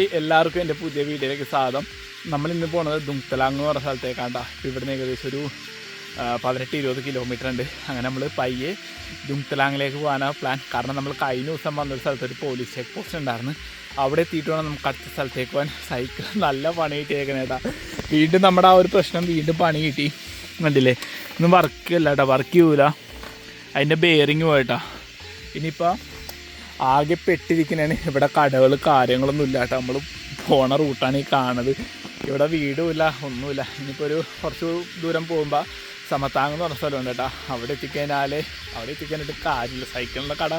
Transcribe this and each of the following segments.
എല്ലാവർക്കും എന്റെ പുതിയ വീഡിയോയിലേക്ക് സ്വാഗതം. നമ്മൾ ഇന്ന് പോകുന്നത് ദുങ്തലാങ് എന്ന് പറഞ്ഞ സ്ഥലത്തേക്കാണ്ട. നിന്ന് ഏകദേശം ഒരു പതിനെട്ട് ഇരുപത് കിലോമീറ്റർ ഉണ്ട്. അങ്ങനെ നമ്മൾ പയ്യെ ദുങ്തലാങ്ങിലേക്ക് പോകാനാണ് പ്ലാൻ കാരണം നമ്മൾ കഴിഞ്ഞ ദിവസം വന്നൊരു സ്ഥലത്ത് ഒരു പോലീസ് ചെക്ക് പോസ്റ്റ് ഉണ്ടായിരുന്നു. അവിടെ എത്തിയിട്ട് വേണം നമുക്ക് അടുത്ത സ്ഥലത്തേക്ക് പോകാൻ. സൈക്കിൾ നല്ല പണി കിട്ടിയേക്കണേട്ടാ വീണ്ടും നമ്മുടെ ആ ഒരു പ്രശ്നം വീണ്ടും പണി കിട്ടി. കണ്ടില്ലേ? ഇന്ന് വർക്ക് അല്ല കേട്ടോ വർക്ക് ചെയ്യൂല. അതിന്റെ ബെയറിങ് പോയിട്ടാ ഇനിയിപ്പോൾ ആകെ പെട്ടിരിക്കുന്നതാണ് ഇവിടെ കടകൾ കാര്യങ്ങളൊന്നും ഇല്ല കേട്ടോ. നമ്മൾ പോണ റൂട്ടാണ് ഈ കാണുന്നത്. ഇവിടെ വീടുമില്ല ഒന്നുമില്ല. ഇനിയിപ്പോൾ ഒരു കുറച്ച് ദൂരം പോകുമ്പോൾ സമത്താങ് എന്ന് പറഞ്ഞ സ്ഥലമുണ്ട് കേട്ടോ. അവിടെ എത്തിക്കഴിഞ്ഞാൽ അവിടെ എത്തിക്കാനായിട്ട് കാര്യമില്ല. സൈക്കിളിന്റെ കട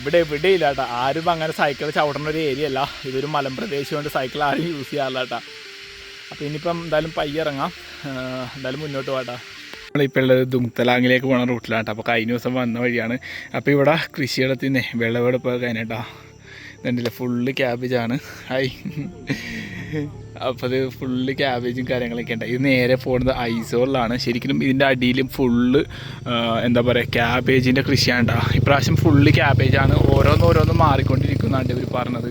ഇവിടെ എവിടെ ഇല്ല കേട്ടോ. ആരും അങ്ങനെ സൈക്കിൾ ചവിടുന്ന ഒരു ഏരിയ അല്ല. ഇതൊരു മലമ്പ്രദേശം കൊണ്ട് സൈക്കിൾ ആരും യൂസ് ചെയ്യാറില്ല കേട്ടോ. അപ്പോൾ ഇനിയിപ്പം എന്തായാലും പയ്യിറങ്ങാം എന്തായാലും മുന്നോട്ട് പോകട്ടാ നമ്മളിപ്പോൾ ഉള്ളത് ദുങ്തലാങ്ങിലേക്ക് പോകുന്ന റൂട്ടിലാണ് കേട്ടോ. അപ്പോൾ കഴിഞ്ഞ ദിവസം വന്ന വഴിയാണ്. അപ്പോൾ ഇവിടെ കൃഷിയിടത്തിൽ കൃഷിയിടത്തിന്റെ വിളവെടുപ്പ് കഴിഞ്ഞിട്ടാ ഇതുണ്ടല്ലേ ഫുള്ള് ക്യാബേജാണ് ഹായ് അപ്പോൾ അത് ഫുള്ള് ക്യാബേജും കാര്യങ്ങളൊക്കെ ഉണ്ട്. ഇത് നേരെ പോകുന്നത് ഐസോളിലാണ് ശരിക്കും ഇതിന്റെ അടിയിലും ഫുള്ള് എന്താ പറയുക ക്യാബേജിന്റെ കൃഷിയാണ് കേട്ടോ. ഇപ്രാവശ്യം ഫുള്ള് ക്യാബേജാണ് ഓരോന്നോരോന്നും ഓരോന്ന് മാറിക്കൊണ്ടിരിക്കുന്നതാണ് ഇവർ പറഞ്ഞത്.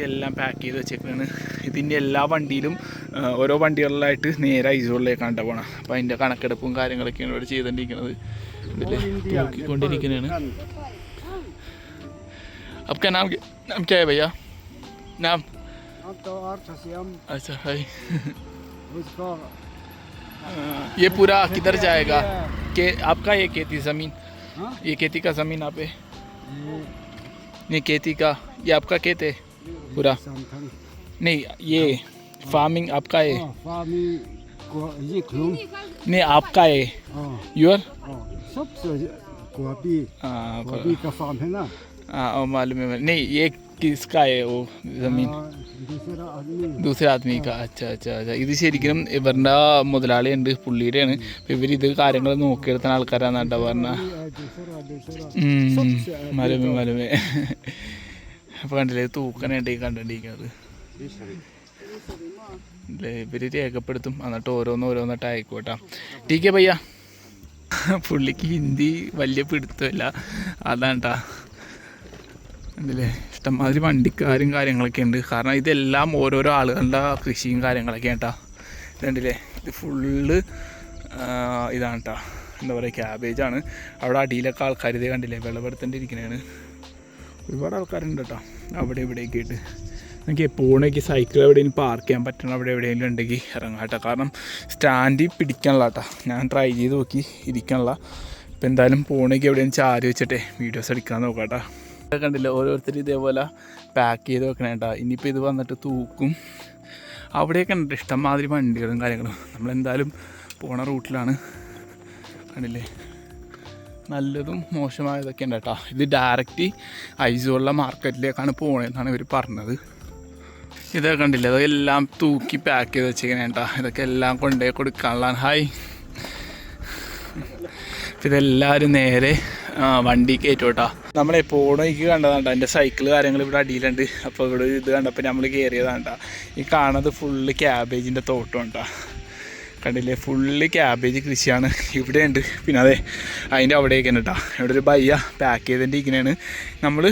കണ്ടില്ലേ ഇതൊക്കെ എല്ലാം പാക്ക് ചെയ്ത് വെച്ചേക്കാണ് ഇതിൻ്റെ എല്ലാ വണ്ടിയിലും ആ, ഓരോ വണ്ടികളിലായിട്ട് നേരെ ഐസോളിലേക്കാണ് പോകണം അപ്പോൾ അതിൻ്റെ കണക്കെടുപ്പും കാര്യങ്ങളൊക്കെയാണ് ഇവിടെ ചെയ്തുകൊണ്ടിരിക്കുന്നത് കണ്ടില്ലേ നോക്കിക്കൊണ്ടിരിക്കുന്നതാണ് अब क्या नाम नाम क्या है भैया नाम अब तो अर्थ से हम अच्छा है उसको ये पूरा किधर जाएगा के आपका ये खेती ज़मीन हाँ? ये खेती का ज़मीन आप है ये नहीं खेती का ये आपका खेत है पूरा समथन नहीं ये फार्मिंग आपका है फार्मी को ये क्लूम नहीं आपका है हाँ योर हाँ सबसे गोभी हाँ गोभी का फार्म है ना हाँ और मालूम है मालूम- नहीं ये किसका है वो ज़मीन हाँ, दूसरा आदमी ദൂസര ആത്മീക അച്ഛ അച്ഛ അച്ഛ ഇത് ശരിക്കും ഇവരുടെ മുതലാളിയുണ്ട് പുള്ളിയുടെയാണ് അപ്പം ഇവർ ഇത് കാര്യങ്ങൾ നോക്കിയെടുത്തുന്ന ആൾക്കാരാണ് കേട്ടോ പറഞ്ഞ ये दूसरा दूसरा सबसे മലമേ മലമേ അപ്പോൾ കണ്ടില്ലേ തൂക്കാനായിട്ട് ഈ കണ്ടിരിക്കുന്നത്. ഇവർ രേഖപ്പെടുത്തും. എന്നിട്ട് ഓരോന്ന് ഓരോന്നിട്ട് ആയിക്കോട്ടെ. ടീക്കെ പയ്യ. പുള്ളിക്ക് ഹിന്ദി വലിയ പിടുത്തമില്ല. അതാണ് കേട്ടാ എന്തല്ലേ ഇഷ്ടംമാതിരി വണ്ടിക്കാരും കാര്യങ്ങളൊക്കെ ഉണ്ട്. കാരണം ഇതെല്ലാം ഓരോരോ ആളുകളുടെ കൃഷിയും കാര്യങ്ങളൊക്കെ കേട്ടാ ഇതുണ്ടല്ലേ ഇത് ഫുള്ള് ഇതാണ് കേട്ടോ എന്താ പറയുക ക്യാബേജാണ് അവിടെ അടിയിലൊക്കെ ആൾക്കാർ ഇതേ കണ്ടില്ലേ വിളവെടുത്തേണ്ടിരിക്കുന്നതാണ് ഒരുപാട് ആൾക്കാരുണ്ട് കേട്ടോ അവിടെ ഇവിടെയൊക്കെ ആയിട്ട്. എനിക്ക് എപ്പോഴേക്ക് സൈക്കിൾ എവിടെയെങ്കിലും പാർക്ക് ചെയ്യാൻ പറ്റണം അവിടെ എവിടെയെങ്കിലും ഉണ്ടെങ്കിൽ ഇറങ്ങാം കേട്ടോ കാരണം സ്റ്റാൻഡിൽ പിടിക്കാനുള്ള കേട്ടോ ഞാൻ ട്രൈ ചെയ്ത് നോക്കി ഇരിക്കാനുള്ള. ഇപ്പം എന്തായാലും പോണേക്ക് എവിടെയും ചാരി വെച്ചിട്ടേ വീഡിയോസ് എടുക്കാൻ നോക്കാം കേട്ടോ കണ്ടില്ല? ഓരോരുത്തർ ഇതേപോലെ പാക്ക് ചെയ്ത് വെക്കണേ കേട്ടോ ഇനിയിപ്പോൾ ഇത് വന്നിട്ട് തൂക്കും. അവിടെയൊക്കെ ഉണ്ട് ഇഷ്ടംമാതിരി വണ്ടികളും കാര്യങ്ങളും. നമ്മളെന്തായാലും പോണ റൂട്ടിലാണ് കണ്ടില്ലേ? നല്ലതും മോശമായതൊക്കെ ഉണ്ട് കേട്ടോ. ഇത് ഡയറക്റ്റ് ഐസോളിലെ മാർക്കറ്റിലേക്കാണ് പോകണതെന്നാണ് ഇവർ പറഞ്ഞത്. ഇതൊക്കെ കണ്ടില്ലേ? എല്ലാം തൂക്കി പാക്ക് ചെയ്ത് വെച്ചിങ്ങനെ കേട്ടോ. ഇതൊക്കെ എല്ലാം കൊണ്ടുപോയി കൊടുക്കാനുള്ള ഹായ് ഇതെല്ലാവരും നേരെ വണ്ടി കയറ്റും കേട്ടോ. നമ്മളെ പോണേക്ക് കണ്ടതാണ്ട എന്റെ സൈക്കിൾ കാര്യങ്ങൾ ഇവിടെ അടിയിലുണ്ട്. അപ്പോൾ ഇവിടെ ഇത് കണ്ടപ്പോൾ നമ്മൾ കയറിയതാണ്ട ഈ കാണുന്നത് ഫുള്ള് ക്യാബേജിന്റെ തോട്ടം കേട്ടോ. കണ്ടില്ലേ? ഫുള്ള് ക്യാബേജ് കൃഷിയാണ്. ഇവിടെ ഉണ്ട് പിന്നെ അതെ അതിന്റെ അവിടേക്ക് കേട്ടോ ഇവിടെ ഒരു ബയ്യ പാക്ക് ചെയ്തിട്ട് ഇങ്ങനെയാണ് നമ്മൾ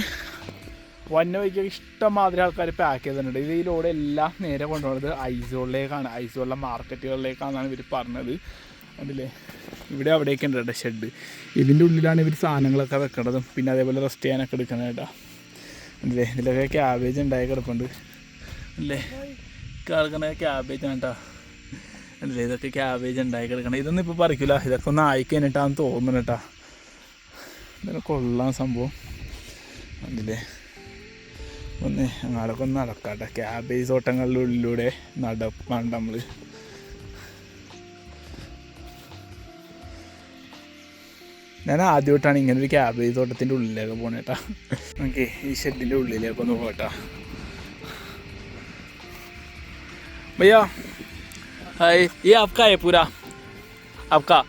വന്ന വഴിക്ക് ഇഷ്ടംമാതിരി ആൾക്കാർ പാക്ക് ചെയ്തിട്ടുണ്ട്. ഇത് ലോഡ് എല്ലാം നേരെ കൊണ്ടുപോകുന്നത് ഐസോളിലേക്കാണ്. ഐസോളിലെ മാർക്കറ്റുകളിലേക്കാണെന്നാണ് ഇവർ പറഞ്ഞത്. കണ്ടില്ലേ? ഇവിടെ അവിടേക്ക് ഉണ്ട് കേട്ടോ ഷെഡ് ഇതിന്റെ ഉള്ളിലാണ് ഇവർ സാധനങ്ങളൊക്കെ വെക്കേണ്ടതും പിന്നെ അതേപോലെ റെസ്റ്റ് ചെയ്യാനൊക്കെ എടുക്കുന്നത് കേട്ടോ അല്ലേ ഇതിലൊക്കെ ക്യാബേജ് ഉണ്ടായി കിടപ്പുണ്ട്. അല്ലേ കിടക്കണ ക്യാബേജ് ആണ് കേട്ടോ അല്ലേ ഇതൊക്കെ ക്യാബേജ് ഉണ്ടാക്കി കിടക്കണം. ഇതൊന്നും ഇപ്പോൾ പറിക്കില്ല ഇതൊക്കെ ഒന്ന് ആയി കഴിഞ്ഞിട്ടാന്ന് തോന്നുന്നു കേട്ടാ ഇതൊക്കെ കൊള്ളാൻ സംഭവം. അതില്ലേ ഒന്ന് അങ്ങാടൊക്കെ ഒന്ന് നടക്കാട്ടെ. ക്യാബേജ് തോട്ടങ്ങളുടെ ഉള്ളിലൂടെ നടപ്പാണ്ട് നമ്മൾ ഞാൻ ആദ്യമായിട്ടാണ് ഇങ്ങനെ ഒരു ക്യാബേജ് തോട്ടത്തിന്റെ ഉള്ളിലേക്ക് പോണേട്ടാ നമുക്ക് ഈ ഷെഡിന്റെ ഉള്ളിലേക്ക് ഒന്ന് പോകട്ടാ ഭയ്യാ ये आपका है पूरा आपका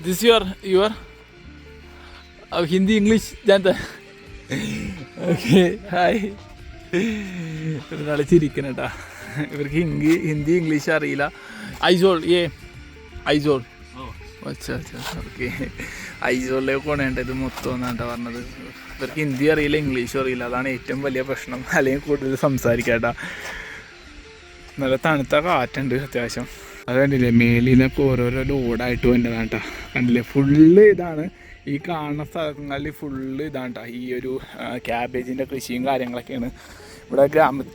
दिस योर योर अब हिंदी इंग्लिश जानता है ഓക്കെ ഹായ് കളിച്ചിരിക്കണം കേട്ടാ ഇവർക്ക് ഹിന്ദി ഹിന്ദി ഇംഗ്ലീഷ് അറിയില്ല ഐസോൾ ഏ ഐസോൾ അച്ഛാ അച്ഛാ ഓക്കെ ഐസോളിലേക്ക് പോണേണ്ട ഇത് മൊത്തം എന്നാണ് പറഞ്ഞത് ഇവർക്ക് ഹിന്ദി അറിയില്ല ഇംഗ്ലീഷും അറിയില്ല അതാണ് ഏറ്റവും വലിയ പ്രശ്നം അല്ലെങ്കിൽ കൂടുതൽ സംസാരിക്കാട്ടാ നല്ല തണുത്ത കാറ്റുണ്ട് അത്യാവശ്യം. അത് കണ്ടില്ലേ മേലിനൊക്കെ ഓരോരോ ലോഡായിട്ട് വന്നതാണ് കേട്ടോ കണ്ടില്ലേ ഫുള്ള് ഇതാണ്. ഈ കാണുന്ന സ്ഥലങ്ങളിൽ ഫുള്ള് ഇതാണ് കേട്ടോ ഈ ഒരു ക്യാബേജിന്റെ കൃഷിയും കാര്യങ്ങളൊക്കെയാണ്. ഇവിടെ ഗ്രാമ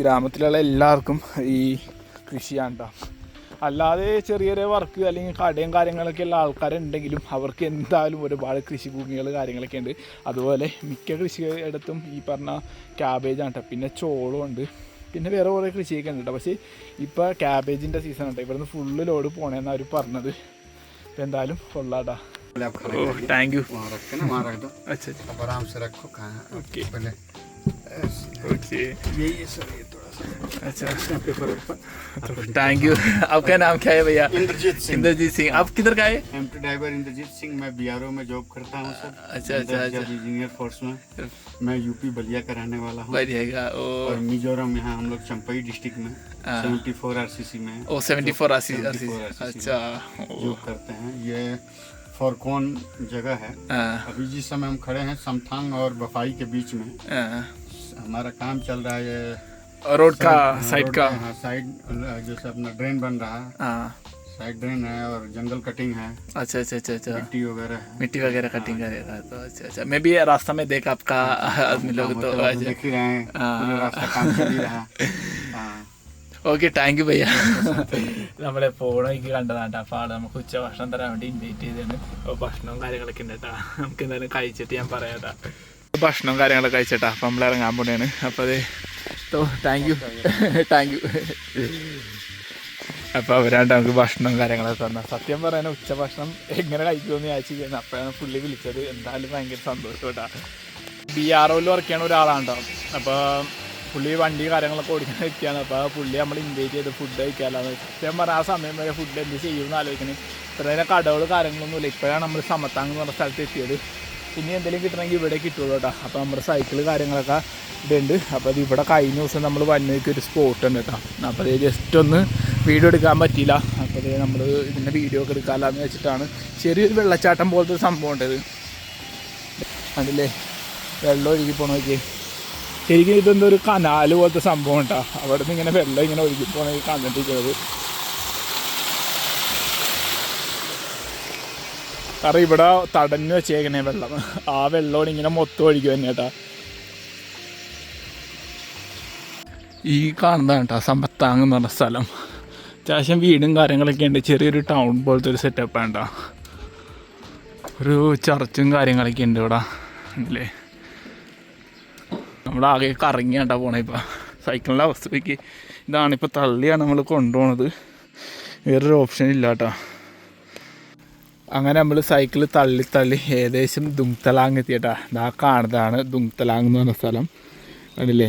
ഗ്രാമത്തിലുള്ള എല്ലാവർക്കും ഈ കൃഷിയാണ് കേട്ടോ അല്ലാതെ ചെറിയ ചെറിയ വർക്ക് അല്ലെങ്കിൽ കടയും കാര്യങ്ങളൊക്കെ ഉള്ള ആൾക്കാരുണ്ടെങ്കിലും അവർക്ക് എന്തായാലും ഒരുപാട് കൃഷിഭൂമികൾ കാര്യങ്ങളൊക്കെ ഉണ്ട്. അതുപോലെ മിക്ക കൃഷിയിടത്തും ഈ പറഞ്ഞ ക്യാബേജാണ് കേട്ടോ പിന്നെ ചോളമുണ്ട് പിന്നെ വേറെ കുറേ കൃഷിയൊക്കെ ഉണ്ട് കേട്ടോ പക്ഷേ ഇപ്പോൾ ക്യാബേജിന്റെ സീസൺ കേട്ടോ ഇവിടുന്ന് ഫുള്ള് ലോഡ് പോകണമെന്ന് അവർ പറഞ്ഞത്. ഇപ്പം എന്തായാലും ഫുള്ളാട്ടാ താങ്ക് യു ഓക്കെ. ഓക്കെ. अच्छा। अच्छा से सा अच्छा थैंक यू आपका नाम क्या है भैया? इंद्रजीत सिंह। इंद्रजीत सिंह। आप किधर का है? एमटी ड्राइवर इंद्रजीत सिंह मैं बीआरओ में जॉब करता हूँ सर। अच्छा अच्छा अच्छा। इंजीनियर फोर्स में। मैं यूपी बलिया का रहने वाला हूँ। ओ। और मिजोरम यहाँ हम लोग चंपई डिस्ट्रिक्ट में। सेवेंटी फोर आरसीसी में। ओ सेवेंटी फोर अस्सी 74 अस्सी RCC अच्छा। जॉब करते हैं। ये फॉरकॉन जगह है। हाँ, अभी जिस समय हम खड़े हैं समथांग और बफाई के बीच में। हाँ। हमारा काम चल रहा है रोड का हाँ, साइड रोड का हाँ साइड जैसे अपना ड्रेन बन रहा है हाँ साइड ड्रेन है और जंगल कटिंग है अच्छा अच्छा अच्छा अच्छा मिट्टी वगैरह है मिट्टी वगैरह कटिंग करेगा तो अच्छा अच्छा मैं भी रास्ता में देखा आपका आदमी लोग काम तो होता है, अच्छा देख ही रहे हैं हाँ। पूरा रास्ता काम चल ही रहा है हाँ ഓക്കെ താങ്ക് യു ഭയ്യ നമ്മളെ ഫോണൊക്കെ കണ്ടതാണ്ട് അപ്പോൾ ആള് നമുക്ക് ഉച്ച ഭക്ഷണം തരാൻ വേണ്ടി ഇൻവൈറ്റ് ചെയ്തതാണ് അപ്പോൾ ഭക്ഷണവും കാര്യങ്ങളൊക്കെ ഉണ്ട് കേട്ടാ നമുക്ക് എന്തായാലും കഴിച്ചിട്ട് ഞാൻ പറയാട്ടാ ഭക്ഷണവും കാര്യങ്ങളൊക്കെ കഴിച്ചേട്ടാ. അപ്പം നമ്മൾ ഇറങ്ങാൻ പോണേണ്. അപ്പോൾ അത് താങ്ക് യു താങ്ക് യു അപ്പോൾ അവരാണ്ട് നമുക്ക് ഭക്ഷണവും കാര്യങ്ങളൊക്കെ തന്ന. സത്യം പറയാൻ ഉച്ച ഭക്ഷണം എങ്ങനെ കഴിക്കുമെന്ന് വിചാരിച്ചിരിക്കുന്നത് അപ്പോഴാണ് പുള്ളി വിളിച്ചത്. എന്തായാലും ഭയങ്കര സന്തോഷം കേട്ടാ ബി ആർ ഒയിൽ വർക്ക് ചെയ്യണ ഒരാളാണ് കേട്ടോ അപ്പോൾ പുള്ളി വണ്ടി കാര്യങ്ങളൊക്കെ ഓടിക്കുന്ന വ്യക്തിയാണ് അപ്പോൾ പുള്ളി നമ്മൾ ഇൻവൈറ്റ് ചെയ്ത് ഫുഡ് കഴിക്കാമല്ലോ സത്യം പറഞ്ഞാൽ ആ സമയം വരെ ഫുഡ് എന്ത് ചെയ്യുമെന്ന് ആലോചിക്കണേ. ഇത്ര കടകൾ കാര്യങ്ങളൊന്നുമില്ല. ഇപ്പോഴാണ് നമ്മൾ സമത്താങ് എന്ന് പറഞ്ഞ സ്ഥലത്ത് എത്തിയത്. ഇനി എന്തെങ്കിലും കിട്ടണമെങ്കിൽ ഇവിടെ കിട്ടുള്ളൂ കേട്ടോ. അപ്പോൾ നമ്മുടെ സൈക്കിൾ കാര്യങ്ങളൊക്കെ ഇതുണ്ട്. അപ്പോൾ അത് ഇവിടെ കഴിഞ്ഞ ദിവസം നമ്മൾ വന്നേക്ക് ഒരു സ്പോട്ട് ഉണ്ട് കേട്ടോ. അപ്പോൾ അത് ജസ്റ്റ് ഒന്ന് വീഡിയോ എടുക്കാൻ പറ്റിയില്ല. അപ്പോൾ അത് നമ്മൾ ഇതിന്റെ വീഡിയോ ഒക്കെ എടുക്കാമല്ലാന്ന് വെച്ചിട്ടാണ് ചെറിയൊരു വെള്ളച്ചാട്ടം പോലത്തെ സംഭവം ഉണ്ട് ഇത്. അതില്ലേ വെള്ളം ഒഴുകി പോണ നോക്കിയേ ശരിക്കും ഇതെന്തോ ഒരു കനാല് പോലത്തെ സംഭവം കേട്ടോ. അവിടെ നിന്ന് ഇങ്ങനെ വെള്ളം ഇങ്ങനെ ഒഴുകി പോകണമെങ്കിൽ കണ്ടിട്ടിരിക്കുന്നത്. കാരണം ഇവിടെ തടഞ്ഞു വെച്ചേക്കണേ വെള്ളം. ആ വെള്ളമാണ് ഇങ്ങനെ മൊത്തം ഒഴുകി തന്നെ കേട്ടാ. ഈ കാണുന്നതാണ് കേട്ടോ സമ്പത്താങ് എന്ന് പറഞ്ഞ സ്ഥലം. അത്യാവശ്യം വീടും കാര്യങ്ങളൊക്കെ ഉണ്ട്. ചെറിയൊരു ടൗൺ പോലത്തെ ഒരു സെറ്റപ്പാണ് കേട്ടോ. ഒരു ചർച്ചും കാര്യങ്ങളൊക്കെ ഉണ്ട് ഇവിടെ. അല്ലേ? നമ്മുടെ ആകെ കറങ്ങിയാണ്ടാ പോണേ ഇപ്പം. സൈക്കിളിന്റെ അവസ്ഥയ്ക്ക് ഇതാണിപ്പോൾ തള്ളിയാണ് നമ്മൾ കൊണ്ടുപോണത്. വേറൊരു ഓപ്ഷൻ ഇല്ല കേട്ടോ. അങ്ങനെ നമ്മൾ സൈക്കിൾ തള്ളി തള്ളി ഏകദേശം ദുങ്തലാങ് എത്തിയിട്ടാ. ഇതാ കാണുന്നതാണ് ദുങ്തലാങ് എന്ന് പറഞ്ഞ സ്ഥലം. കണ്ടില്ലേ?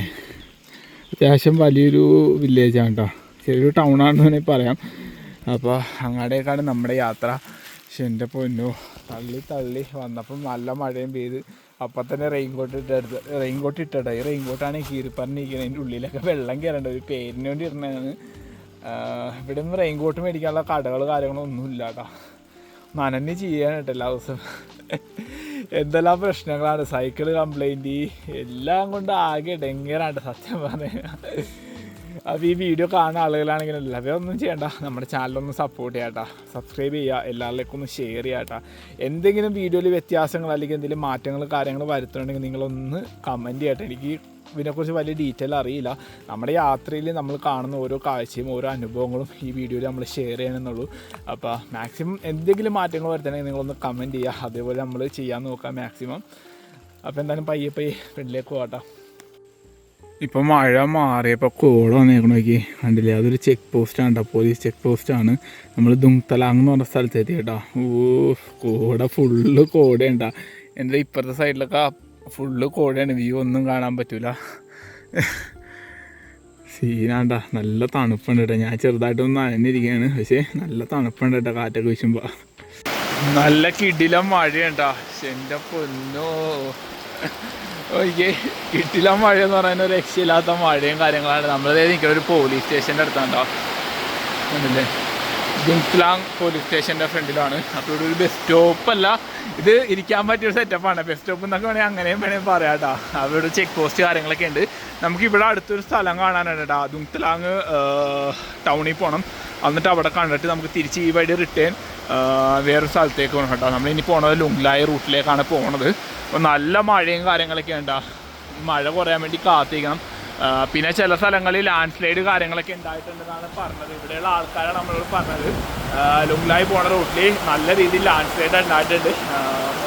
അത്യാവശ്യം വലിയൊരു വില്ലേജാണ് കേട്ടോ ചെറിയൊരു ടൗണാണെന്ന് വേണമെങ്കിൽ പറയാം. അപ്പോൾ അങ്ങടേക്കാണ് നമ്മുടെ യാത്ര. പക്ഷെ എന്റെ പൊന്നു തള്ളി തള്ളി വന്നപ്പം നല്ല മഴയും പെയ്ത്. അപ്പം തന്നെ റെയിൻ കോട്ട് ഇട്ടെടുത്ത് റെയിൻ കോട്ട് ഇട്ടടാ. ഈ റെയിൻ കോട്ടാണ് കീറിപ്പറഞ്ഞിരിക്കുന്നത് അതിന്റെ ഉള്ളിലൊക്കെ വെള്ളം കയറേണ്ട ഒരു പേരിന് വേണ്ടി ഇടുന്നതാണ്. ഇവിടെ നിന്ന് റെയിൻ കോട്ട് മേടിക്കാനുള്ള കടകൾ കാര്യങ്ങളൊന്നും ഇല്ല കേട്ടോ നനഞ്ഞ് ചെയ്യാനായിട്ട് എല്ലാ ദിവസവും. എന്തെല്ലാം പ്രശ്നങ്ങളാണ്? സൈക്കിൾ കംപ്ലൈന്റ് എല്ലാം കൊണ്ട് ആകെ ഡെങ്കറാണ് സത്യം പറഞ്ഞു അപ്പോൾ ഈ വീഡിയോ കാണുന്ന ആളുകളാണെങ്കിൽ എല്ലാവരും ഒന്നും ചെയ്യണ്ട. നമ്മുടെ ചാനലൊന്ന് സപ്പോർട്ട് ചെയ്യാട്ടാ സബ്സ്ക്രൈബ് ചെയ്യുക എല്ലാവരിലേക്കും ഒന്ന് ഷെയർ ചെയ്യാട്ടാ എന്തെങ്കിലും വീഡിയോയിൽ വ്യത്യാസങ്ങൾ അല്ലെങ്കിൽ എന്തെങ്കിലും മാറ്റങ്ങൾ കാര്യങ്ങൾ വരുത്തുന്നുണ്ടെങ്കിൽ നിങ്ങളൊന്ന് കമന്റ് ചെയ്യട്ടെ എനിക്ക് ഇതിനെക്കുറിച്ച് വലിയ ഡീറ്റെയിൽ അറിയില്ല. നമ്മുടെ യാത്രയിൽ നമ്മൾ കാണുന്ന ഓരോ കാഴ്ചയും ഓരോ അനുഭവങ്ങളും ഈ വീഡിയോയിൽ നമ്മൾ ഷെയർ ചെയ്യണമെന്നുള്ളൂ. അപ്പോൾ മാക്സിമം എന്തെങ്കിലും മാറ്റങ്ങൾ വരുത്തണമെങ്കിൽ നിങ്ങളൊന്ന് കമന്റ് ചെയ്യുക. അതേപോലെ നമ്മൾ ചെയ്യാൻ നോക്കാം മാക്സിമം അപ്പോൾ എന്തായാലും പയ്യെ പയ്യെ ഫ്രണ്ടിലേക്ക് പോകട്ടോ ഇപ്പം മഴ മാറിയപ്പോൾ കോട വന്നേക്കണ നോക്കി. കണ്ടില്ലേ? അതൊരു ചെക്ക് പോസ്റ്റാണ് കേട്ടോ പോലീസ് ചെക്ക് പോസ്റ്റാണ് നമ്മൾ ദുങ്തലാങ് എന്ന് പറഞ്ഞ സ്ഥലത്തെത്തി കേട്ടോ ഓ കോട ഫുള്ള് കോടയുണ്ടാ എന്റെ ഇപ്പുറത്തെ സൈഡിലൊക്കെ ഫുള്ള് കോഴിയാണ്. വ്യൂ ഒന്നും കാണാൻ പറ്റൂല. സീനാണ്ട. നല്ല തണുപ്പുണ്ട് കേട്ടോ. ഞാൻ ചെറുതായിട്ടൊന്ന് നനഞ്ഞിരിക്കുകയാണ് പക്ഷേ നല്ല തണുപ്പുണ്ട് കേട്ടോ കാറ്റൊക്കെ വീശുമ്പോൾ നല്ല കിടിലം മഴയുണ്ടാ. എന്റെ പൊന്നോ. ഓക്കെ. കിട്ടില്ല മഴ എന്ന് പറയുന്ന രക്ഷയില്ലാത്ത മഴയും കാര്യങ്ങളാണ്. നമ്മളതേ നിൽക്കുന്ന ഒരു പോലീസ് സ്റ്റേഷന്റെ അടുത്താണ്ടോ. കണ്ടില്ലേ? ദുംക്ലാങ് പോലീസ് സ്റ്റേഷന്റെ ഫ്രണ്ടിലാണ്. അപ്പോൾ ഇവിടെ ഒരു ബസ് സ്റ്റോപ്പ് അല്ല. ഇത് ഇരിക്കാൻ പറ്റിയ ഒരു സെറ്റപ്പാണ് ബസ് സ്റ്റോപ്പ് എന്നൊക്കെ വേണമെങ്കിൽ അങ്ങനെയും വേണമെങ്കിൽ പറയാം കേട്ടോ. അവിടെ ചെക്ക് പോസ്റ്റ് കാര്യങ്ങളൊക്കെ ഉണ്ട്. നമുക്ക് ഇവിടെ അടുത്തൊരു സ്ഥലം കാണാനാണ് കേട്ടോ. ദുംക്ലാങ് ടൗണിൽ പോകണം എന്നിട്ട് അവിടെ കണ്ടിട്ട് നമുക്ക് തിരിച്ച് ഈ വഴി റിട്ടേൺ വേറൊരു സ്ഥലത്തേക്ക് പോകണം കേട്ടോ. നമ്മളിനി പോണത് ലുങ്ലായ റൂട്ടിലേക്കാണ് പോണത്. അപ്പോൾ നല്ല മഴയും കാര്യങ്ങളൊക്കെ ഉണ്ടാ മഴ കുറയാൻ വേണ്ടി കാത്തിരിക്കണം. പിന്നെ ചില സ്ഥലങ്ങളിൽ ലാൻഡ് സ്ലൈഡ് കാര്യങ്ങളൊക്കെ ഉണ്ടായിട്ടുണ്ടെന്നാണ് പറഞ്ഞത്. ഇവിടെയുള്ള ആൾക്കാരാണ് നമ്മളോട് പറഞ്ഞത്. ലുംഗ്ലായി പോണ റൂട്ടിൽ നല്ല രീതിയിൽ ലാൻഡ് സ്ലൈഡ് ഉണ്ടായിട്ടുണ്ട്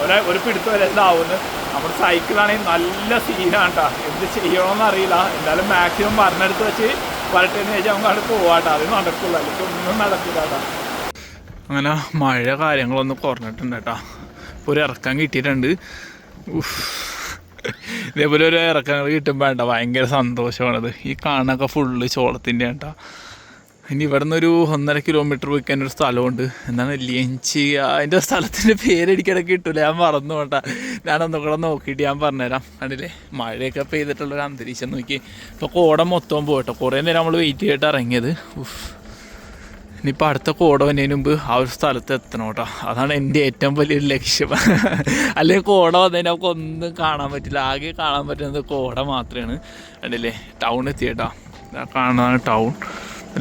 ഒരു ഒരു പിടുത്തം വരെ എന്താവുന്നു നമ്മുടെ സൈക്കിളാണെങ്കിൽ നല്ല സീനാണ് കേട്ടോ എന്ത് ചെയ്യണമെന്ന് അറിയില്ല. എന്തായാലും മാക്സിമം പറഞ്ഞെടുത്ത് വെച്ച് വരട്ടെന്ന് ചോദിച്ചാൽ നമുക്ക് അവിടെ പോവാട്ടോ അത് നടക്കുള്ളൂ. അല്ലെങ്കിൽ ഒന്നും നടക്കില്ല കേട്ടോ അങ്ങനെ മഴ കാര്യങ്ങളൊന്നും കുറഞ്ഞിട്ടുണ്ട് കേട്ടോ ഒരു ഇറക്കം കിട്ടിയിട്ടുണ്ട്. ഉഫ്. ഇതേപോലെ ഒരു ഇറക്കങ്ങൾ കിട്ടുമ്പോൾ വേണ്ട ഭയങ്കര സന്തോഷമാണത്. ഈ കാണൊക്കെ ഫുള്ള് ചോളത്തിന്റെ കേട്ടോ ഇനി ഇവിടെ നിന്ന് ഒരു ഒന്നര കിലോമീറ്റർ പോയിക്കാൻ ഒരു സ്ഥലമുണ്ട്. എന്താണ് ലിയഞ്ചി? അതിന്റെ സ്ഥലത്തിന്റെ പേരടിക്കിടക്ക് കിട്ടില്ല ഞാൻ മറന്നു കേട്ടാ ഞാൻ കൂടെ നോക്കിയിട്ട് ഞാൻ പറഞ്ഞുതരാം. കണ്ടില്ലേ? മഴയൊക്കെ പെയ്തിട്ടുള്ളൊരു അന്തരീക്ഷം നോക്കി. ഇപ്പോൾ കോടം മൊത്തം പോയിട്ടോ. കുറേ നേരം നമ്മൾ വെയിറ്റ് ചെയ്തിട്ട് ഇറങ്ങിയത്. ഉഫ്. ഇനിയിപ്പോൾ അടുത്ത കോട വന്നതിന് മുമ്പ് ആ ഒരു സ്ഥലത്ത് എത്തണം കേട്ടോ. അതാണ് എന്റെ ഏറ്റവും വലിയൊരു ലക്ഷ്യം. അല്ലെങ്കിൽ കോട വന്നതിന് നമുക്ക് ഒന്നും കാണാൻ പറ്റില്ല. ആകെ കാണാൻ പറ്റുന്നത് കോട മാത്രമാണ്. കണ്ടില്ലേ? ടൗൺ എത്തി എത്തിയേട്ടാ കാണുന്നതാണ് ടൗൺ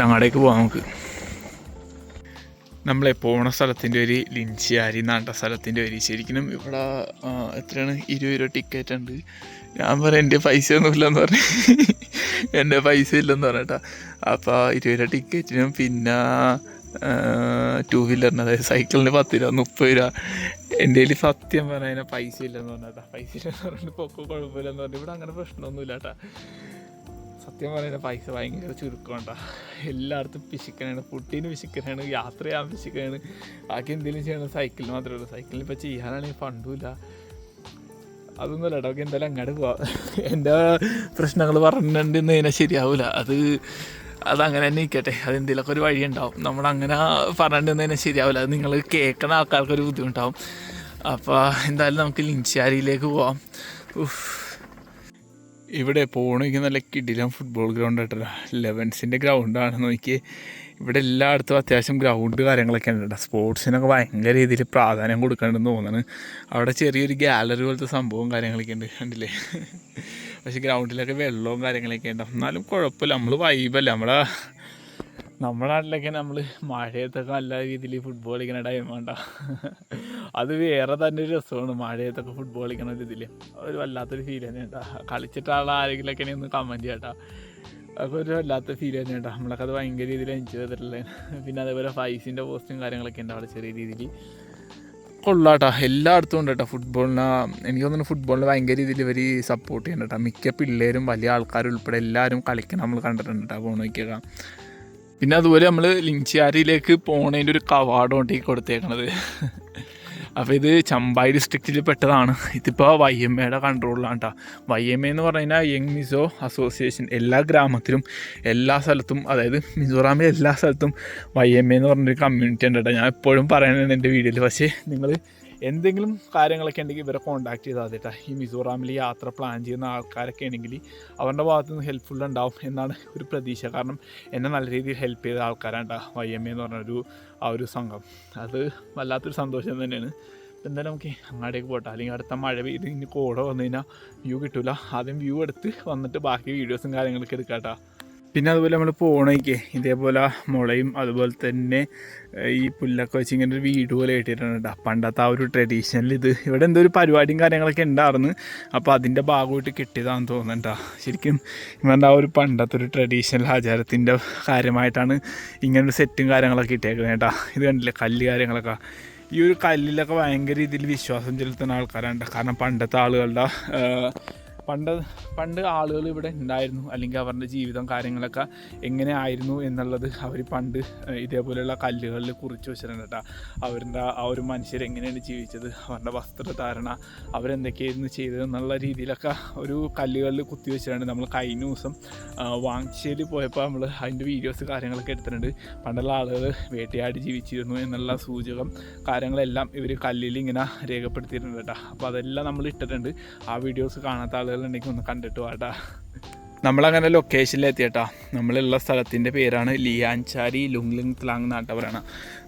അങ്ങോട്ടേക്ക് പോകാം നമുക്ക്. നമ്മളെ പോണ സ്ഥലത്തിന്റെ ഒരു ലിഞ്ചിയാരി നാട്ട സ്ഥലത്തിന്റെ ഒരു ശരിക്കും ഇവിടെ എത്രയാണ്? ഇരുപത് രൂപ ടിക്കറ്റ് ഉണ്ട്. ഞാൻ പറയാം എന്റെ പൈസ ഒന്നുമില്ലെന്ന് പറഞ്ഞു. എന്റെ പൈസ ഇല്ലെന്ന് പറഞ്ഞിട്ടാ അപ്പോൾ ഇരുപത് രൂപ ടിക്കറ്റിനും പിന്നെ ടൂ വീലറിന് അതായത് സൈക്കിളിന് പത്ത് രൂപ മുപ്പത് രൂപ. എന്റെ കയ്യിൽ സത്യം പറഞ്ഞാൽ അതിനെ പൈസ ഇല്ലെന്ന് പറഞ്ഞാട്ടാ പൈസ ഇല്ലെന്ന് പറഞ്ഞിട്ട് പൊക്കോ കുഴപ്പമില്ലെന്ന് പറഞ്ഞു. ഇവിടെ അങ്ങനെ പ്രശ്നമൊന്നുമില്ല കേട്ടാ സത്യം പറയുന്നത് പൈസ ഭയങ്കര ചുരുക്കമുണ്ടാ എല്ലായിടത്തും പിശുക്കനാണ്. ഫുഡിന് പിശുക്കനാണ്. യാത്ര ചെയ്യാൻ പിശുക്കനാണ്. ബാക്കി എന്തെങ്കിലും ചെയ്യണം. സൈക്കിളിൽ മാത്രമേ ഉള്ളൂ. സൈക്കിളിൽ ഇപ്പോൾ ചെയ്യാനാണെങ്കിൽ ഫണ്ടുമില്ല അതൊന്നുമല്ല നമുക്ക് എന്തായാലും അങ്ങോട്ട് പോവാം. എന്റെ പ്രശ്നങ്ങൾ പറഞ്ഞിട്ടുണ്ടെന്ന് കഴിഞ്ഞാൽ ശരിയാവില്ല അത് അതങ്ങനെ തന്നെ ഇരിക്കട്ടെ. അതെന്തെങ്കിലുമൊക്കെ ഒരു വഴി ഉണ്ടാവും. നമ്മളങ്ങനെ പറഞ്ഞിട്ടുണ്ടെന്ന് കഴിഞ്ഞാൽ ശരിയാവില്ല അത് നിങ്ങൾ കേൾക്കുന്ന ആൾക്കാർക്കൊരു ബുദ്ധിമുട്ടാവും. അപ്പോൾ എന്തായാലും നമുക്ക് ലിഞ്ചാരിയിലേക്ക് പോവാം. ഇവിടെ പോകണമെങ്കിൽ നല്ല കിടിലം ഫുട്ബോൾ ഗ്രൗണ്ട് ആയിട്ടല്ല ലെവൻസിന്റെ ഗ്രൗണ്ടാണ് നോക്കി ഇവിടെ എല്ലായിടത്തും അത്യാവശ്യം ഗ്രൗണ്ട് കാര്യങ്ങളൊക്കെ ഉണ്ട് കേട്ടോ സ്പോർട്സിനൊക്കെ ഭയങ്കര രീതിയിൽ പ്രാധാന്യം കൊടുക്കേണ്ടെന്ന് തോന്നുന്നു അവിടെ ചെറിയൊരു ഗാലറി പോലത്തെ സംഭവം കാര്യങ്ങളൊക്കെ ഉണ്ട്. കണ്ടില്ലേ? പക്ഷേ ഗ്രൗണ്ടിലൊക്കെ വെള്ളവും കാര്യങ്ങളൊക്കെ ഉണ്ടാവും എന്നാലും കുഴപ്പമില്ല. നമ്മൾ വൈബല്ല നമ്മളെ നമ്മുടെ നാട്ടിലൊക്കെ നമ്മൾ മഴയത്തൊക്കെ നല്ല രീതിയിൽ ഫുട്ബോൾ കളിക്കുന്ന ടൈം വേണ്ട അത് വേറെ തന്നെ ഒരു രസമാണ് മഴയത്തൊക്കെ ഫുട്ബോൾ കളിക്കുന്ന ഒരു ഇതിൽ ഒരു വല്ലാത്തൊരു ഫീൽ തന്നെ കേട്ടോ കളിച്ചിട്ടുള്ള ആരെങ്കിലൊക്കെ ഒന്ന് കമന്റ് ചെയ്യട്ടോ. അതൊക്കെ ഒരു വല്ലാത്ത ഫീൽ തന്നെ കേട്ടോ നമ്മളൊക്കെ അത് ഭയങ്കര രീതിയിൽ എൻജോയ് ചെയ്തിട്ടുള്ളത് പിന്നെ അതേപോലെ ഫൈസിന്റെ പോസ്റ്റും കാര്യങ്ങളൊക്കെ ഉണ്ട് അവിടെ ചെറിയ രീതിയിൽ. കൊള്ളാട്ടോ. എല്ലായിടത്തും ഉണ്ട് കേട്ടോ ഫുട്ബോളിന് എനിക്ക് തോന്നുന്നു ഫുട്ബോളിന് ഭയങ്കര രീതിയിൽ ഇവർ സപ്പോർട്ട് ചെയ്യുന്നുണ്ട് കേട്ടോ മിക്ക പിള്ളേരും വലിയ ആൾക്കാരും ഉൾപ്പെടെ എല്ലാവരും കളിക്കണം നമ്മൾ കണ്ടിട്ടുണ്ട് കേട്ടോ ഫോൺ നോക്കിയേക്കാം. പിന്നെ അതുപോലെ നമ്മൾ ലിങ്ചിയാരിയിലേക്ക് പോണതിന്റെ ഒരു കവാടം ഈ കൊടുത്തേക്കണത്. അപ്പോൾ ഇത് ചമ്പായി ഡിസ്ട്രിക്റ്റിൽ പെട്ടതാണ്. ഇതിപ്പോൾ വൈ എം എയുടെ കൺട്രോളിലാണ് കേട്ടോ വൈ എം എ എന്ന് പറഞ്ഞു കഴിഞ്ഞാൽ യങ് മിസോ അസോസിയേഷൻ എല്ലാ ഗ്രാമത്തിലും എല്ലാ സ്ഥലത്തും അതായത് മിസോറാമിലെ എല്ലാ സ്ഥലത്തും വൈ എം എ എന്ന് പറഞ്ഞൊരു കമ്മ്യൂണിറ്റി ഉണ്ട് കേട്ടോ ഞാൻ എപ്പോഴും പറയുന്നുണ്ട് എന്റെ വീഡിയോയിൽ. പക്ഷേ നിങ്ങൾ എന്തെങ്കിലും കാര്യങ്ങളൊക്കെ ഉണ്ടെങ്കിൽ ഇവരെ കോൺടാക്ട് ചെയ്താൽ കേട്ടോ ഈ മിസോറാമിൽ യാത്ര പ്ലാൻ ചെയ്യുന്ന ആൾക്കാരൊക്കെ ഉണ്ടെങ്കിൽ അവരുടെ ഭാഗത്തു നിന്ന് ഹെൽപ്ഫുൾ ഉണ്ടാവും എന്നാണ് ഒരു പ്രതീക്ഷ. കാരണം എന്നെ നല്ല രീതിയിൽ ഹെൽപ്പ് ചെയ്ത ആൾക്കാരാണ് വൈ എം എ എന്ന് പറഞ്ഞൊരു ആ ഒരു സംഘം. അത് വല്ലാത്തൊരു സന്തോഷം തന്നെയാണ്. എന്തായാലും നമുക്ക് അങ്ങോട്ടേക്ക് പോട്ടെ. അല്ലെങ്കിൽ അടുത്ത മഴ പെയ്ത് ഇനി കോട വന്നു കഴിഞ്ഞാൽ വ്യൂ കിട്ടില്ല ആദ്യം വ്യൂ എടുത്ത് വന്നിട്ട് ബാക്കി വീഡിയോസും കാര്യങ്ങളൊക്കെ എടുക്കാം കേട്ടോ പിന്നെ അതുപോലെ നമ്മൾ പോണേക്ക് ഇതേപോലെ മുളയും അതുപോലെ തന്നെ ഈ പുല്ലൊക്കെ വെച്ച് ഇങ്ങനെ ഒരു വീട് പോലെ ഇട്ടിട്ടുണ്ട് കേട്ടോ. പണ്ടത്തെ ആ ഒരു ട്രഡീഷണൽ ഇത്. ഇവിടെ എന്തോ ഒരു പരിപാടിയും കാര്യങ്ങളൊക്കെ ഉണ്ടായിരുന്നു. അപ്പോൾ അതിന്റെ ഭാഗമായിട്ട് കിട്ടിയതാണെന്ന് തോന്നുന്നുണ്ട് ശരിക്കും ഇവരുടെ ആ ഒരു പണ്ടത്തെ ഒരു ട്രഡീഷണൽ ആചാരത്തിന്റെ കാര്യമായിട്ടാണ് ഇങ്ങനൊരു സെറ്റും കാര്യങ്ങളൊക്കെ കിട്ടിയേക്കുന്നത് കേട്ടോ. ഇത് കണ്ടില്ലേ? കല്ല് കാര്യങ്ങളൊക്കെ. ഈ ഒരു കല്ലിലൊക്കെ ഭയങ്കര രീതിയിൽ വിശ്വാസം ചെലുത്തുന്ന ആൾക്കാരാണ് കാരണം പണ്ടത്തെ ആളുകളുടെ പണ്ട് പണ്ട് ആളുകൾ ഇവിടെ ഉണ്ടായിരുന്നു. അല്ലെങ്കിൽ അവരുടെ ജീവിതം കാര്യങ്ങളൊക്കെ എങ്ങനെ ആയിരുന്നു എന്നുള്ളത് അവർ പണ്ട് ഇതേപോലെയുള്ള കല്ലുകളിൽ കുറിച്ച് വെച്ചിട്ടുണ്ട് കേട്ടോ. അവരുടെ ആ ഒരു മനുഷ്യരെങ്ങനെയാണ് ജീവിച്ചത് അവരുടെ വസ്ത്രധാരണ അവരെന്തൊക്കെയായിരുന്നു ചെയ്തത് എന്നുള്ള രീതിയിലൊക്കെ ഒരു കല്ലുകളിൽ കുത്തി വെച്ചിട്ടുണ്ട്. നമ്മൾ കഴിഞ്ഞ ദിവസം വാങ്ങിച്ചേരി പോയപ്പോൾ നമ്മൾ അതിന്റെ വീഡിയോസ് കാര്യങ്ങളൊക്കെ എടുത്തിട്ടുണ്ട്. പണ്ടുള്ള ആളുകൾ വേട്ടയാടി ജീവിച്ചിരുന്നു എന്നുള്ള സൂചകം കാര്യങ്ങളെല്ലാം ഇവർ കല്ലിൽ ഇങ്ങനെ രേഖപ്പെടുത്തിയിട്ടുണ്ട് കേട്ടോ. അപ്പോൾ അതെല്ലാം നമ്മൾ ഇട്ടിട്ടുണ്ട്. ആ വീഡിയോസ് കാണാത്ത ആളുകളുണ്ടെങ്കിൽ ഒന്ന് കണ്ടിട്ട് വാട്ടാ നമ്മളങ്ങനെ ലൊക്കേഷനിലെത്തിയട്ടാ നമ്മളുള്ള സ്ഥലത്തിന്റെ പേരാണ് ലിയാൻചാരി ലുങ്ലിങ് ത്ലാങ് എന്നാട്ട പറയണ.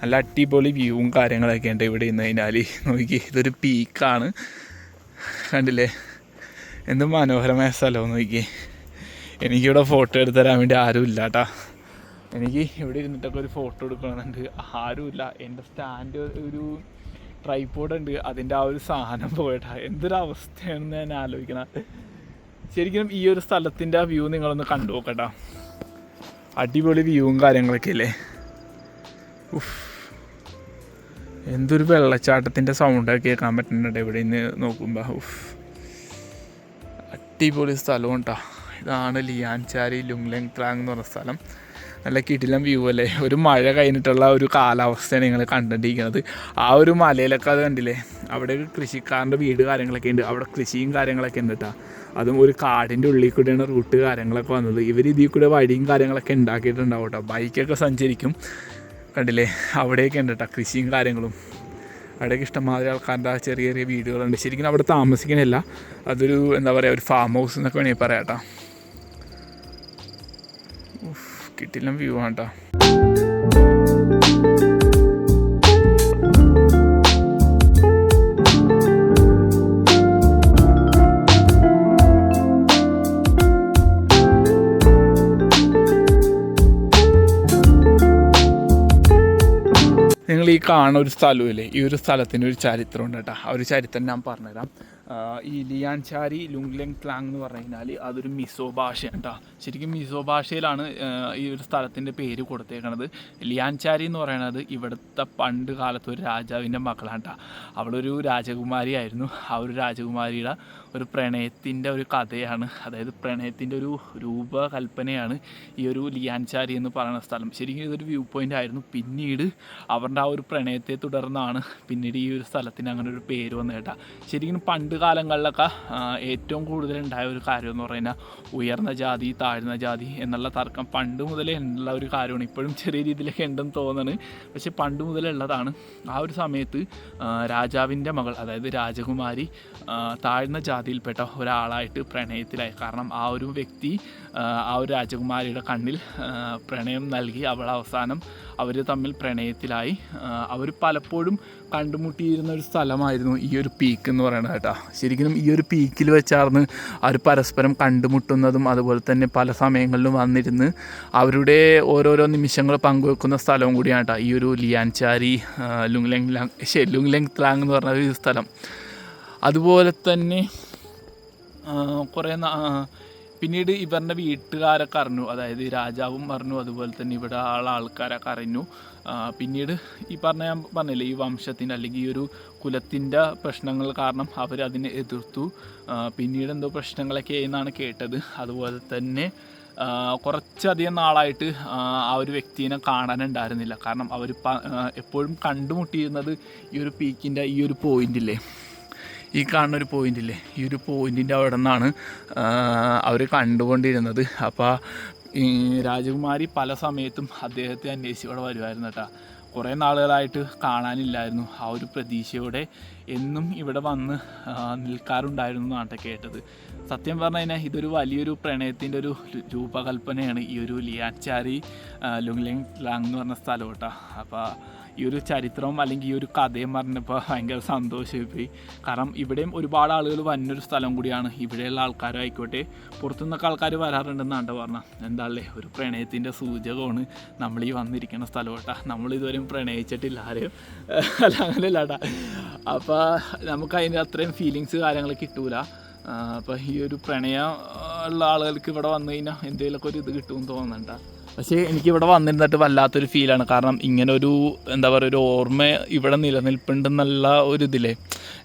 നല്ല അടിപൊളി വ്യൂവും കാര്യങ്ങളൊക്കെ ഉണ്ട് ഇവിടെ ഇന്ന് കഴിഞ്ഞാൽ നോക്കി ഇതൊരു പീക്കാണ് കണ്ടില്ലേ? എന്ത് മനോഹരമായ സ്ഥലമെന്ന് നോക്കി. എനിക്കിവിടെ ഫോട്ടോ എടുത്തു തരാൻ വേണ്ടി ആരും ഇല്ല കേട്ടാ എനിക്ക് ഇവിടെ ഇരുന്നിട്ടൊക്കെ ഒരു ഫോട്ടോ എടുക്കണമെന്നുണ്ട് ആരുമില്ല. എന്റെ സ്റ്റാൻഡ് ഒരു ട്രൈപ്പോഡ് ഉണ്ട്. അതിന്റെ ആ ഒരു സാധനം പോയിട്ടാ എന്തൊരവസ്ഥയാണെന്ന് ഞാൻ ആലോചിക്കണം. ശരിക്കും ഈ ഒരു സ്ഥലത്തിന്റെ ആ വ്യൂ നിങ്ങളൊന്ന് കണ്ടു നോക്കട്ടാ. അടിപൊളി വ്യൂവും കാര്യങ്ങളൊക്കെ അല്ലേ ഉഫ്. എന്തൊരു വെള്ളച്ചാട്ടത്തിന്റെ സൗണ്ടൊക്കെ കേൾക്കാൻ പറ്റുന്നുണ്ട് ഇവിടെ നിന്ന് നോക്കുമ്പോൾ ഉഫ്. അടിപൊളി സ്ഥലം കേട്ടോ ഇതാണ് ലിയാൻചാരി ലുങ്ലെങ് ത്രാങ് എന്ന് പറഞ്ഞ സ്ഥലം. നല്ല കിടിലം വ്യൂ അല്ലേ? ഒരു മഴ കഴിഞ്ഞിട്ടുള്ള ഒരു കാലാവസ്ഥയാണ് നിങ്ങൾ കണ്ടിരിക്കുന്നത്. ആ ഒരു മലയിലൊക്കെ അത് കണ്ടില്ലേ? അവിടെ കൃഷിക്കാരന്റെ വീട് കാര്യങ്ങളൊക്കെ ഉണ്ട്. അവിടെ കൃഷിയും കാര്യങ്ങളൊക്കെ ഉണ്ട് കേട്ടോ അതും ഒരു കാടിന്റെ ഉള്ളിൽ കൂടെയാണ് റൂട്ട് കാര്യങ്ങളൊക്കെ വന്നത്. ഇവർ ഇതിൽ കൂടെ വഴിയും കാര്യങ്ങളൊക്കെ ഉണ്ടാക്കിയിട്ടുണ്ടാവും കേട്ടോ ബൈക്കൊക്കെ സഞ്ചരിക്കും. കണ്ടില്ലേ? അവിടെയൊക്കെ ഉണ്ട് കേട്ടോ കൃഷിയും കാര്യങ്ങളും. അവിടെയൊക്കെ ഇഷ്ടംമാതിരി ആൾക്കാരുടെ ചെറിയ ചെറിയ വീടുകളുണ്ട്. ശരിക്കും അവിടെ താമസിക്കണില്ല. അതൊരു എന്താ പറയുക ഒരു ഫാം ഹൗസ് എന്നൊക്കെ വേണമെങ്കിൽ പറയാം കേട്ടോ ഉഫ്, കിട്ടില്ല വ്യൂ ആണ് കേട്ടോ നിങ്ങൾ ഈ കാണുന്ന ഒരു സ്ഥലമില്ലേ ഈ ഒരു സ്ഥലത്തിന് ഒരു ചരിത്രം ഉണ്ട് കേട്ടോ. ആ ഒരു ചരിത്രം ഞാൻ പറഞ്ഞുതരാം. ഈ ലിയാൻചാരി ലുങ്ലെങ് ക്ലാങ് എന്ന് പറഞ്ഞു കഴിഞ്ഞാൽ അതൊരു മിസോ ഭാഷയാണ് കേട്ടോ ശരിക്കും മിസോ ഭാഷയിലാണ് ഈ ഒരു സ്ഥലത്തിന്റെ പേര് കൊടുത്തേക്കണത്. ലിയാൻചാരി എന്ന് പറയുന്നത് ഇവിടുത്തെ പണ്ട് കാലത്ത് ഒരു രാജാവിന്റെ മകളാണ് കേട്ടോ അവളൊരു രാജകുമാരിയായിരുന്നു. ആ ഒരു രാജകുമാരിയുടെ ഒരു പ്രണയത്തിന്റെ ഒരു കഥയാണ് അതായത് പ്രണയത്തിന്റെ ഒരു രൂപകൽപ്പനയാണ് ഈ ഒരു ലിയാൻചാരി എന്ന് പറയുന്ന സ്ഥലം. ശരിക്കും ഇതൊരു വ്യൂ പോയിന്റ് ആയിരുന്നു. പിന്നീട് അവരുടെ ആ ഒരു പ്രണയത്തെ തുടർന്നാണ് പിന്നീട് ഈ ഒരു സ്ഥലത്തിന് അങ്ങനെ ഒരു പേര് വന്നത് കേട്ടോ ശരിക്കും പണ്ട് കാലങ്ങളിലൊക്കെ ഏറ്റവും കൂടുതൽ ഉണ്ടായ ഒരു കാര്യം എന്ന് പറയുന്നത് ഉയർന്ന ജാതി താഴ്ന്ന ജാതി എന്നുള്ള തർക്കം പണ്ട് മുതലേ ഉള്ള ഒരു കാര്യമാണ്. ഇപ്പോഴും ചെറിയ രീതിയിലൊക്കെ ഉണ്ടെന്ന് തോന്നുന്നു പക്ഷെ പണ്ട് മുതലേ ഉള്ളതാണ് ആ ഒരു സമയത്ത് രാജാവിന്റെ മകൾ അതായത് രാജകുമാരി താഴ്ന്ന ജാതിയിൽപ്പെട്ട ഒരാളായിട്ട് പ്രണയത്തിലായി. കാരണം ആ ഒരു വ്യക്തി ആ ഒരു രാജകുമാരിയുടെ കണ്ണിൽ പ്രണയം നൽകി അവൾ അവസാനം അവർ തമ്മിൽ പ്രണയത്തിലായി. അവർ പലപ്പോഴും കണ്ടുമുട്ടിയിരുന്ന ഒരു സ്ഥലമായിരുന്നു ഈ ഒരു പീക്ക് എന്ന് പറയുന്നത് കേട്ടോ. ശരിക്കും ഈ ഒരു പീക്കിൽ വെച്ചാർന്ന് അവർ പരസ്പരം കണ്ടുമുട്ടുന്നതും അതുപോലെ തന്നെ പല സമയങ്ങളിലും വന്നിരുന്ന് അവരുടെ ഓരോരോ നിമിഷങ്ങൾ പങ്കുവെക്കുന്ന സ്ഥലവും കൂടിയാണ് കേട്ടോ ഈ ഒരു ലിയാൻചാരി ലുങ്ലെങ് ലാങ് ശരി ലുങ്ലെങ് ത്ലാങ് എന്ന് പറഞ്ഞ ഒരു സ്ഥലം. അതുപോലെ തന്നെ കുറേ പിന്നീട് ഇവരുടെ വീട്ടുകാരൊക്കെ അറിഞ്ഞു. അതായത് രാജാവും അറിഞ്ഞു. അതുപോലെ തന്നെ ഇവിടെ ആ ആൾക്കാരൊക്കെ അറിഞ്ഞു. പിന്നീട് ഈ പറഞ്ഞ ഞാൻ പറഞ്ഞില്ലേ ഈ വംശത്തിന്റെ അല്ലെങ്കിൽ ഈ ഒരു കുലത്തിന്റെ പ്രശ്നങ്ങൾ കാരണം അവർ അതിനെ എതിർത്തു. പിന്നീട് എന്തോ പ്രശ്നങ്ങളൊക്കെ എന്നാണ് കേട്ടത്. അതുപോലെ തന്നെ കുറച്ചധികം നാളായിട്ട് ആ ഒരു വ്യക്തിനെ കാണാനുണ്ടായിരുന്നില്ല. കാരണം അവർ എപ്പോഴും കണ്ടുമുട്ടിയിരുന്നത് ഈ ഒരു പീക്കിന്റെ ഈ ഒരു പോയിന്റില്ലേ ഈ കാണുന്ന ഒരു പോയിന്റ് ഇല്ലേ? ഈ ഒരു പോയിന്റിന്റെ അവിടെ നിന്നാണ് അവർ കണ്ടുകൊണ്ടിരുന്നത്. അപ്പോൾ ഈ രാജകുമാരി പല സമയത്തും അദ്ദേഹത്തെ അന്വേഷിച്ച് ഇവിടെ വരുമായിരുന്നു കേട്ടോ. കുറേ നാളുകളായിട്ട് കാണാനില്ലായിരുന്നു. ആ ഒരു പ്രതീക്ഷയോടെ എന്നും ഇവിടെ വന്ന് നിൽക്കാറുണ്ടായിരുന്നു എന്നാണ് കേട്ടത്. സത്യം പറഞ്ഞു കഴിഞ്ഞാൽ ഇതൊരു വലിയൊരു പ്രണയത്തിന്റെ ഒരു രൂപകൽപ്പനയാണ് ഈ ഒരു ലിയാച്ചാരി ലുങ്ലിങ് ലാങ് എന്ന് പറഞ്ഞ സ്ഥലം കേട്ടോ. അപ്പോൾ ഈ ഒരു ചരിത്രവും അല്ലെങ്കിൽ ഈ ഒരു കഥയും പറഞ്ഞപ്പോൾ ഭയങ്കര സന്തോഷമായിപ്പോയി കാരണം ഇവിടെയും ഒരുപാട് ആളുകൾ വന്നൊരു സ്ഥലം കൂടിയാണ്. ഇവിടെയുള്ള ആൾക്കാരായിക്കോട്ടെ പുറത്തുനിന്നൊക്കെ ആൾക്കാർ വരാറുണ്ടെന്നാണ് പറഞ്ഞാൽ എന്താല്ലേ ഒരു പ്രണയത്തിന്റെ സൂചകമാണ് നമ്മൾ ഈ വന്നിരിക്കുന്ന സ്ഥലം നമ്മൾ ഇതുവരെയും പ്രണയിച്ചിട്ടില്ല ആരെയും. അല്ല അങ്ങനെയല്ല കേട്ടാ അപ്പോൾ നമുക്ക് അതിന്റെ അത്രയും ഫീലിങ്സ് കാര്യങ്ങൾ കിട്ടൂല. അപ്പോൾ ഈ ഒരു പ്രണയം ഉള്ള ആളുകൾക്ക് ഇവിടെ വന്നു കഴിഞ്ഞാൽ എന്തെങ്കിലുമൊക്കെ ഒരു ഇത് കിട്ടുമെന്ന് തോന്നുന്നുണ്ടാ പക്ഷേ എനിക്ക് ഇവിടെ വന്നിരുന്നിട്ട് വല്ലാത്തൊരു ഫീലാണ് കാരണം ഇങ്ങനെ ഒരു എന്താ പറയുക ഒരു ഓർമ്മ ഇവിടെ നിലനിൽപ്പുണ്ടെന്നുള്ള ഒരു ഇതിലെ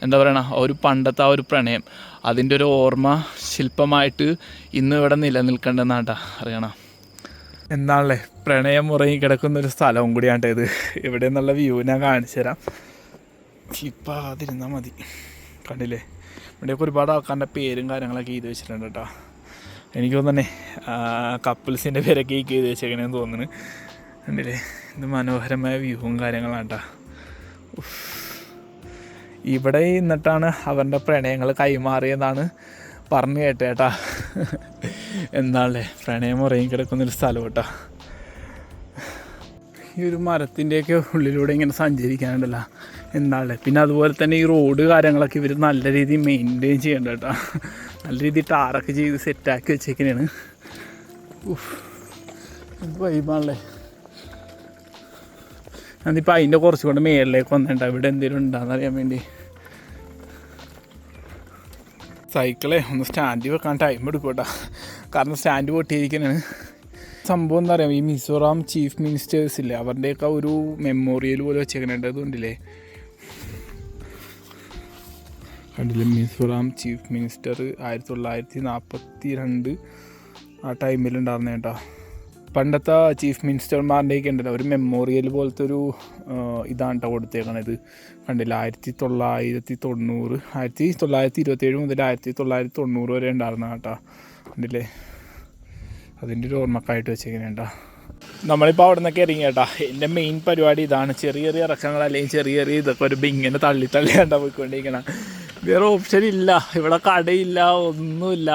എന്താ പറയണ ഒരു പണ്ടത്തെ ആ ഒരു പ്രണയം. അതിന്റെ ഒരു ഓർമ്മ ശില്പമായിട്ട് ഇന്ന് ഇവിടെ നിലനിൽക്കേണ്ടെന്നാട്ടാ. അറിയണം? എന്താണല്ലേ പ്രണയം മുറങ്ങി കിടക്കുന്ന ഒരു സ്ഥലവും കൂടിയാണ്ട് ഇത്. ഇവിടെ നിന്നുള്ള വ്യൂ ഞാൻ കാണിച്ചു തരാം. ഇപ്പം അതിരുന്നാൽ മതി. കണ്ടില്ലേ? ഇവിടെയൊക്കെ ഒരുപാട് ആൾക്കാരുടെ പേരും കാര്യങ്ങളൊക്കെ ചെയ്ത് വെച്ചിട്ടുണ്ട് കേട്ടോ എനിക്ക് തോന്നണേ കപ്പിൾസിന്റെ പേരൊക്കെ ഈ എഴുതി വെച്ചേക്കണേന്ന് തോന്നുന്നു. കണ്ടില്ലേ? ഇത് മനോഹരമായ വ്യൂവും കാര്യങ്ങളാണ് കേട്ടോ ഇവിടെ നിന്നിട്ടാണ് അവരുടെ പ്രണയങ്ങൾ കൈമാറിയതാണ് പറഞ്ഞു കേട്ടേട്ടാ എന്താണല്ലേ? പ്രണയം ഉറങ്ങി കിടക്കുന്നൊരു സ്ഥലം കേട്ടോ ഈ ഒരു മരത്തിന്റെയൊക്കെ ഉള്ളിലൂടെ ഇങ്ങനെ സഞ്ചരിക്കാനുണ്ടല്ലോ. എന്താണല്ലേ? പിന്നെ അതുപോലെ തന്നെ ഈ റോഡ് കാര്യങ്ങളൊക്കെ ഇവർ നല്ല രീതിയിൽ മെയിന്റെയിൻ ചെയ്യേണ്ട കേട്ടോ നല്ല രീതിയിൽ ടാറൊക്കെ ചെയ്ത് സെറ്റാക്കി വെച്ചേക്കണേണ്. വൈബാണല്ലേ ഞാനിപ്പോൾ അതിന്റെ കുറച്ചുകൂടെ മേളിലേക്ക് വന്നിട്ടുണ്ട്. ഇവിടെ എന്തെങ്കിലും ഉണ്ടാകുന്ന അറിയാൻ വേണ്ടി. സൈക്കിളെ ഒന്ന് സ്റ്റാൻഡ് വെക്കാൻ ടൈം എടുക്കും കാരണം സ്റ്റാൻഡ് പൊട്ടിയിരിക്കുന്നതാണ് സംഭവം എന്താ പറയുക ഈ മിസോറാം ചീഫ് മിനിസ്റ്റേഴ്സ് ഇല്ലേ? അവരുടെയൊക്കെ ഒരു മെമ്മോറിയൽ പോലെ വെച്ചേക്കുന്നുണ്ട് അതുകൊണ്ടില്ലേ കണ്ടില്ലേ? മിസോറാം ചീഫ് മിനിസ്റ്റർ ആയിരത്തി തൊള്ളായിരത്തി നാൽപ്പത്തി രണ്ട് ആ ടൈമിലുണ്ടായിരുന്ന കേട്ടോ. പണ്ടത്തെ ചീഫ് മിനിസ്റ്റർമാരുടെയൊക്കെ ഉണ്ടല്ലോ ഒരു മെമ്മോറിയൽ പോലത്തെ ഒരു ഇതാണ് കേട്ടോ കൊടുത്തേക്കണത്. കണ്ടില്ല? ആയിരത്തി തൊള്ളായിരത്തി തൊണ്ണൂറ് ആയിരത്തി തൊള്ളായിരത്തി ഇരുപത്തേഴ് മുതൽ ആയിരത്തി തൊള്ളായിരത്തി തൊണ്ണൂറ് വരെ ഉണ്ടായിരുന്ന കേട്ടോ. കണ്ടില്ലേ? അതിന്റെ ഒരു ഓർമ്മക്കായിട്ട് വെച്ചേക്കണേ കേട്ടോ. നമ്മളിപ്പോൾ അവിടെ നിന്നൊക്കെ ഇറങ്ങി കേട്ടാ. എന്റെ മെയിൻ പരിപാടി ഇതാണ്. ചെറിയ ചെറിയ ഇറക്കങ്ങൾ അല്ലെങ്കിൽ ചെറിയ ചെറിയ ഇതൊക്കെ ഒരു ഇങ്ങനെ തള്ളി തള്ളി കണ്ടാ പോയിക്കൊണ്ടിരിക്കണം. വേറെ ഓപ്ഷൻ ഇല്ല. ഇവിടെ കടയില്ല ഒന്നുമില്ല.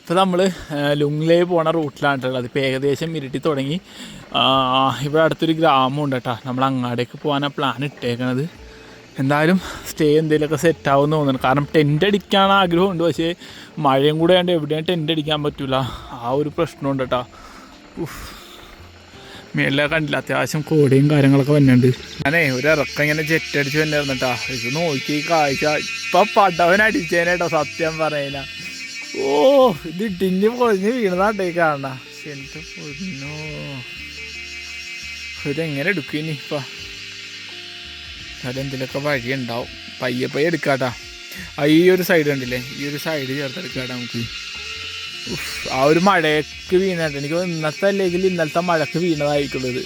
ഇപ്പോൾ നമ്മൾ ലുങ്ലേ പോണ റൂട്ടിലാണ് ഉള്ളത് ഇപ്പോൾ ഏകദേശം ഇരുട്ടി തുടങ്ങി. ഇവിടെ അടുത്തൊരു ഗ്രാമമുണ്ട് കേട്ടോ. നമ്മൾ അങ്ങാടേക്ക് പോകാനാണ് പ്ലാൻ ഇട്ടേക്കണത്. എന്തായാലും സ്റ്റേ എന്തെങ്കിലുമൊക്കെ സെറ്റ് ആവുമെന്ന് തോന്നുന്നു. കാരണം ടെന്റ് അടിക്കാൻ ആഗ്രഹമുണ്ട്. പക്ഷേ മഴയും കൂടെ ആയതുകൊണ്ട് എവിടെയും ടെന്റ് അടിക്കാൻ പറ്റില്ല ആ ഒരു പ്രശ്നമുണ്ട് കേട്ടോ. മേളിലെ കണ്ടില്ല അത്യാവശ്യം കോടിയും കാര്യങ്ങളൊക്കെ വന്നിട്ടുണ്ട്. ഞാനേ ഒരു ഇറക്കം ഇങ്ങനെ ജെറ്റ് അടിച്ച് വന്നിരുന്നു കേട്ടോ ഇത് നോക്കി കാഴ്ച. ഇപ്പം പടവൻ അടിച്ചേനേട്ടോ സത്യം പറയില്ല ഓ ഇത് ഇടിഞ്ഞ് പൊളിഞ്ഞ് വീണതാട്ടേ കാണണ എന്റെ പൊന്നോ. ഇതെങ്ങനെ എടുക്കും ഇപ്പം? അതെന്തിലൊക്കെ വഴി ഉണ്ടാവും പയ്യെ പയ്യെ എടുക്കാട്ടാ ഈ ഒരു സൈഡ് കണ്ടില്ലേ? ഈ ഒരു സൈഡ് ചേർത്തെടുക്കാട്ടാ നമുക്ക്. ആ ഒരു മഴയ്ക്ക് വീണായിട്ട് എനിക്ക് ഇന്നത്തെ അല്ലെങ്കിൽ ഇന്നലത്തെ മഴക്ക് വീണതായിരിക്കുള്ളത്